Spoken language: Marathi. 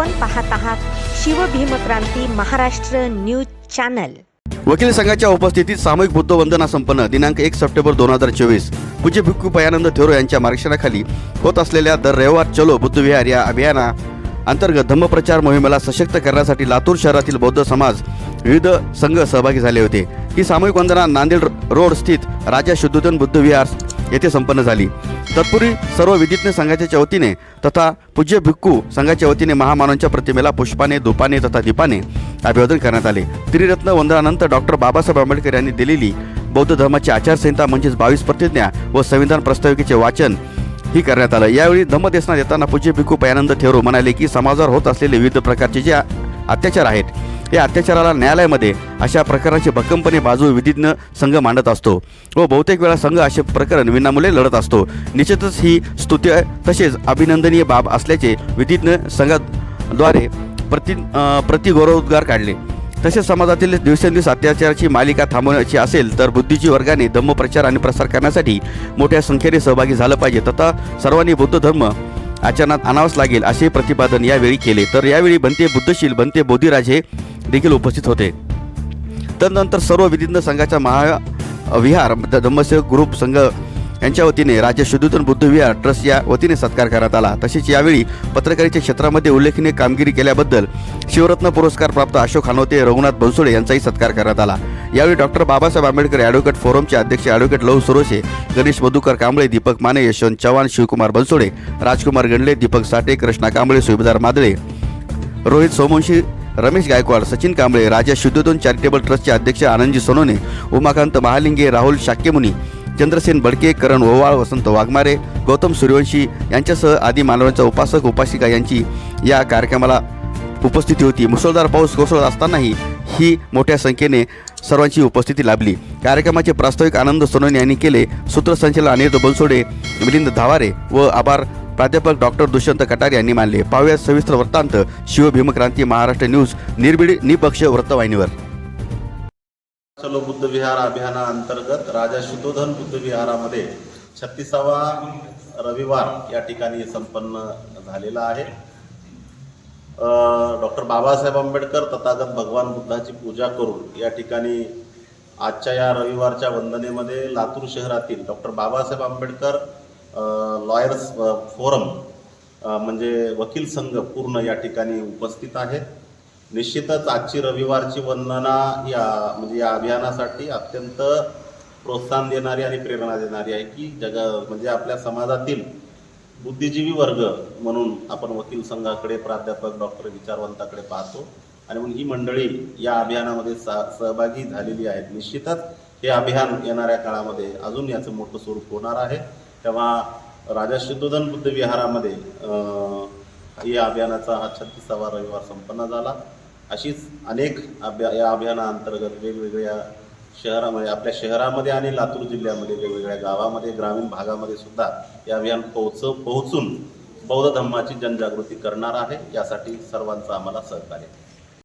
आपण पाहत आहात शिवभीमक्रांती महाराष्ट्र न्यूज चॅनल. वकील संघाच्या उपस्थितीत सामूहिक बुद्ध वंदना संपन्न दिनांक एक सप्टेंबर दोन हजार चोवीस. पूज्य भिक्खू पयानंद थेरो यांच्या मार्गदर्शनाखाली होत असलेल्या दर रविवार चलो बुद्ध विहार या अभियाना अंतर्गत धम्मप्रचार मोहिमेला सशक्त करण्यासाठी लातूर शहरातील बौद्ध समाज विविध संघ सहभागी झाले होते. ही सामूहिक वंदना नांदेड रोड स्थित राजा शुद्धोधन बुद्ध विहार येथे संपन्न झाली. तत्पूर्वी सर्व विधिज्ञ संघाच्या वतीने तथा पूज्य भिक्खू संघाच्या वतीने महामानवांच्या प्रतिमेला पुष्पाने धुपाने तथा दीपाने अभिवादन करण्यात आले. त्रिरत्न वंदनानंतर डॉक्टर बाबासाहेब आंबेडकर यांनी दिलेली बौद्ध धर्माची आचारसंहिता म्हणजेच बावीस प्रतिज्ञा व संविधान प्रस्ताविकेचे वाचन ही करण्यात आलं. यावेळी धम्मदेशना देताना पूज्य भिक्खू पयानंद थेरो म्हणाले की समाजावर होत असलेले विविध प्रकारचे जे अत्याचार आहेत. या अत्याचाराला न्यायालयामध्ये अशा प्रकाराची भक्कमपणे बाजू विधिज्ञ संघ मांडत असतो व बहुतेक वेळा संघ असे प्रकरण विनामुले लढत असतो. निश्चितच ही स्तुत्य तसेच अभिनंदनीय बाब असल्याचे विधिज्ञ संघाद्वारे प्रति प्रतिगौरवोद्गार काढले. तसेच समाजातील दिवसेंदिवस अत्याचाराची मालिका थांबवण्याची असेल तर बुद्धिजी वर्गाने धम्मप्रचार आणि प्रसार करण्यासाठी मोठ्या संख्येने सहभागी झालं पाहिजे. तथा सर्वांनी बौद्ध धर्म आचरणात आणावंच लागेल असे प्रतिपादन यावेळी केले. तर यावेळी बनते बुद्धशील बनते बोधिराजे देखील उपस्थित होते. तदनंतर सर्व विधिज्ञ संघाच्या महा विहार ध- धम्मसेवक ग्रुप संघ यांच्या वतीने राज्य शुद्धोधन बुद्ध विहार ट्रस्ट या वतीने सत्कार करण्यात आला. तसेच यावेळी पत्रकारितेच्या क्षेत्रामध्ये उल्लेखनीय कामगिरी केल्याबद्दल शिवरत्न पुरस्कार प्राप्त अशोक खानोते रघुनाथ बनसोडे यांचाही सत्कार करण्यात आला. यावेळी डॉक्टर बाबासाहेब आंबेडकर ॲडव्होकेट फोरमचे अध्यक्ष ॲडव्होकेट लव सुरोशे गणेश मधुकर कांबळे दीपक माने यशवंत चव्हाण शिवकुमार बनसोडे राजकुमार गंडले दीपक साठे कृष्णा कांबळे सुभेदार मादळे रोहित सोमवंशी रमेश गायकवाड सचिन कांबळे राजा शुद्धोधन चॅरिटेबल ट्रस्टचे अध्यक्ष आनंदजी सोनोने उमाकांत महालिंगे राहुल शाक्यमुनी चंद्रसेन बडके करण ओवाळ वसंत वाघमारे गौतम सूर्यवंशी यांच्यासह आदी मानवांचा उपासक उपासिका यांची या कार्यक्रमाला उपस्थिती होती. मुसळधार पाऊस कोसळत असतानाही ही मोठ्या संख्येने सर्वांची उपस्थिती लाभली. कार्यक्रमाचे प्रास्ताविक आनंद सोनवणे यांनी केले. सूत्रसंचालन अनिरुद्ध बनसोडे मिलिंद धावारे व आभार प्राध्यापक डॉक्टर दुष्यंत कटारे यांनी मानले. पाहुयात सविस्तर वृत्तांत. शिवभीमक्रांती महाराष्ट्र न्यूज. निर्भीड निपक्ष वृत्तवाहिनीवर. चलो बुद्ध विहार अभियानाअंतर्गत राजा शुद्धोधन बुद्ध विहारामध्ये छत्तीसावा रविवार या ठिकाणी संपन्न झालेला आहे. डॉक्टर बाबासाहेब आंबेडकर तथागत भगवान बुद्धाची पूजा करून या ठिकाणी आजच्या या रविवारच्या वंदनेमध्ये लातूर शहरातील doctor Babasaheb Ambedkar lawyers forum म्हणजे वकील संघ पूर्ण या ठिकाणी उपस्थित आहे निश्चितच आजची रविवारची वंदना या म्हणजे या अभियानासाठी अत्यंत प्रोत्साहन देणारी आणि प्रेरणा देणारी आहे की जगा म्हणजे आपल्या समाजातील बुद्धिजीवी वर्ग म्हणून आपण वकील संघाकडे प्राध्यापक डॉक्टर विचारवंताकडे पाहतो. आणि म्हणून ही मंडळी या अभियानामध्ये सा सहभागी झालेली आहेत. निश्चितच हे अभियान येणाऱ्या काळामध्ये अजून याचं मोठं स्वरूप होणार आहे. तेव्हा राजा शुद्धोधन बुद्ध विहारामध्ये या अभियानाचा हा छत्तीसावा रविवार संपन्न झाला. अशीच अनेक अभ्या या अभियानाअंतर्गत वेगवेगळ्या शहरामध्ये आपल्या शहरामध्ये आणि लातूर जिल्ह्यामध्ये वेगवेगळ्या गावामध्ये ग्रामीण भागामध्ये सुद्धा हे अभियान पोहोच पोहोचून बौद्ध धम्माची जनजागृती करणार आहे. यासाठी सर्वांचं आम्हाला सहकार्य.